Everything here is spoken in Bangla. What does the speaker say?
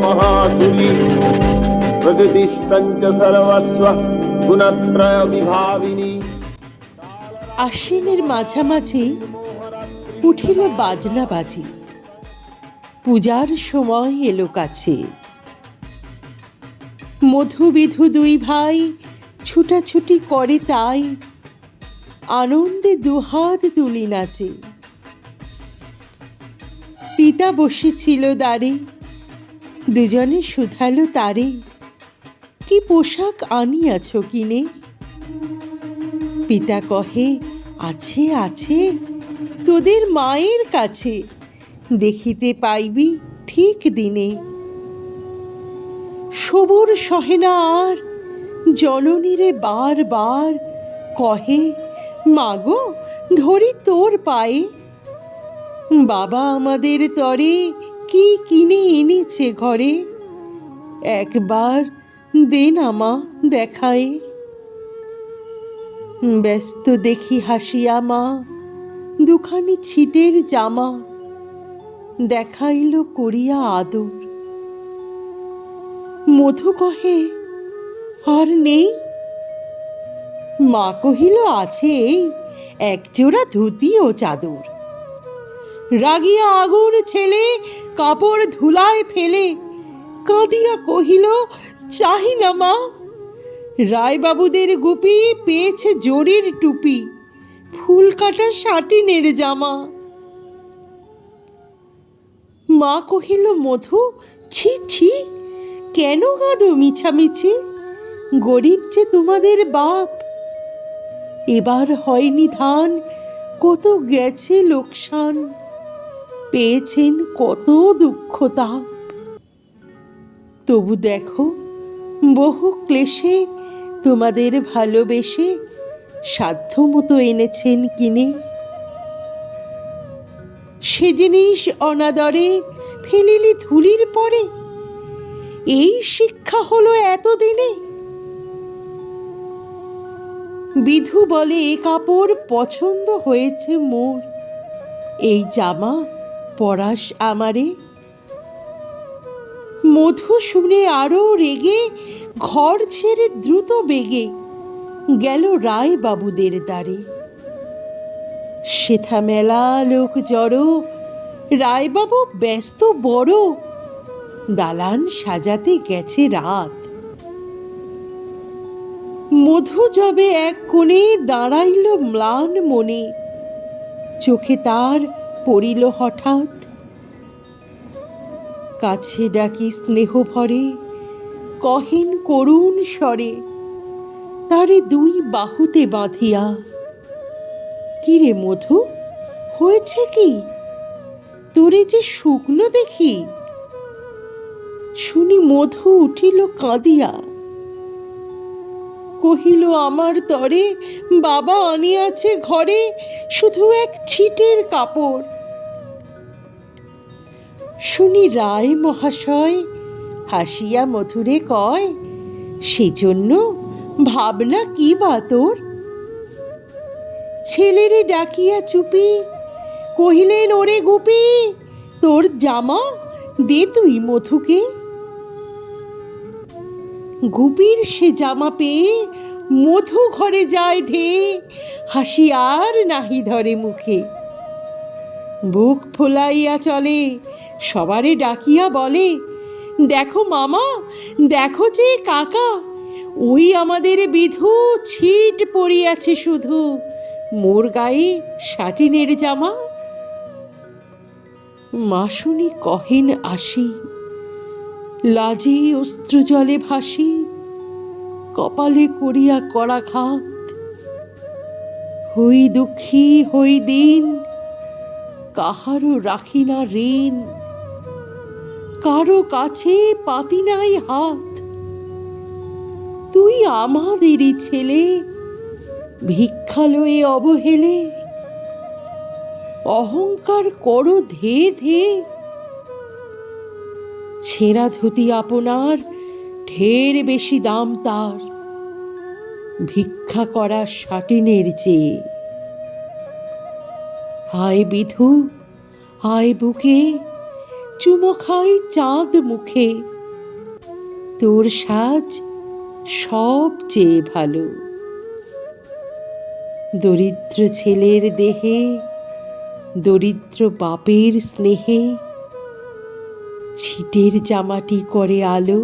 महातुली प्रकृतिस्तञ्च सर्वस्व गुणत्रय विभाविनी আশ্বিনের মাঝামাঝি উঠিল বাজনা বাজি পূজার সময় এলো কাছে মধুবিধু দুই ভাই ছুটাছুটি করে তাই আনন্দে দুহাত তুলি নাচে পিতা বসেছিল দ্বারে দুজনে শুধালো তারে। কি পোশাক আনিয়াছ কিনে? পিতা কহে, আছে আছে, তোদের মায়ের কাছে। দেখিতে পাইবি ঠিক দিনে। সবুর সহে না আর জননীরে বার বার কহে, মাগো, ধরি তোর পায়ে। বাবা আমাদের তরে কি কিনে এনেছে ঘরে? একবার দে না মা দেখায় ব্যস্ত দেখি হাসিয়া মা, দুখানি ছিটের জামা, দেখাইল করিয়া আদর। মধু কহে, আর নেই? মা কহিল, আছে একজোড়া ধুতি ও চাদর। রাগিয়া আগুন ছেলে কাপড় ধুলায় ফেলে। কাঁদিয়া কহিল, চাহি না মা। রায়বাবুদের গুপি পেয়েছে জরির টুপি। ফুল কাটা সাটিনের জামা। মা কহিল, মধু, ছি ছি, কেন গাদো মিছামিছি? গরিব যে তোমাদের বাপ। এবার হয়নি ধান কত গেছে লোকসান। পেয়েছেন কত দুঃখ তাপ তবু দেখো, বহু ক্লেশে তোমাদের ভালোবেসে সাধ্য মতো এনেছেন কিনে। সে জিনিস অনাদরে ফেলিলি ধুলির পরে, এই শিক্ষা হলো এতদিনে। বিধু বলে এ কাপড় পছন্দ হয়েছে মোর, এই জামা পরাস আমারে। মধু শুনে আরও রেগে, ঘর ছেড়ে দ্রুত বেগে গেল রায় বাবুদের দ্বারে। সেথা মেলা লোক জড়ো, রায়বাবু ব্যস্ত বড়, দালান সাজাতে গেছে রাত। মধু যবে এক কোণে দাঁড়াইল ম্লান মনে, চোখে তার পড়িল হঠাৎ। কাছে ডাকি স্নেহ ভরে, কহেন করুণ স্বরে, তারে দুই বাহুতে বাঁধিয়া। কিরে মধু, হয়েছে কি? তোরে যে শুকনো দেখি। শুনি মধু উঠিল কাঁদিয়া। কহিল, আমার তরে বাবা আনিয়াছে ঘরে শুধু এক ছিটের কাপড়। শুনি, রায় মহাশয়, হাসিয়া মধুরে কয়, সেজন্য ভাবনা কি বা তোর? ছেলেরে ডাকিয়া চুপি, কহিলেন, ওরে গুপি, তোর জামা দে তুই মধুকে। গুপির সে জামা পেয়ে মধু ঘরে যায় ধে হাসি আর নাহি ধরে মুখে। বুক ফোলাইয়া চলে, সবারে ডাকিয়া বলে, দেখো মামা, দেখো যে কাকা, ওই আমাদের বিধু ছিট পড়িয়াছে শুধু, মোর গায়ে সাটিনের জামা? মাসুনি কহেন আসি লাজে অস্ত্র জলে ভাসি, কপালে করিয়া করাঘাত হই দুঃখী, হই দিন, কাহারও রাখি না ঋণ। কারও কাছে পাতি নাই হাত। তুই আমাদেরই ছেলে, ভিক্ষালয়ে অবহেলে। অহংকার করো ধে ধে ছেঁড়া ধুতি আপনার, ঢের বেশি দাম তার। ভিক্ষা করা সাটিনের চেয়ে। হায় বিধু, হায় বুকে, চুমো খাই চাঁদ মুখে। তোর সাজ সব চেয়ে ভালো। দরিদ্র ছেলের দেহে, দরিদ্র বাপের স্নেহে ছিটের জামাটি করে আলো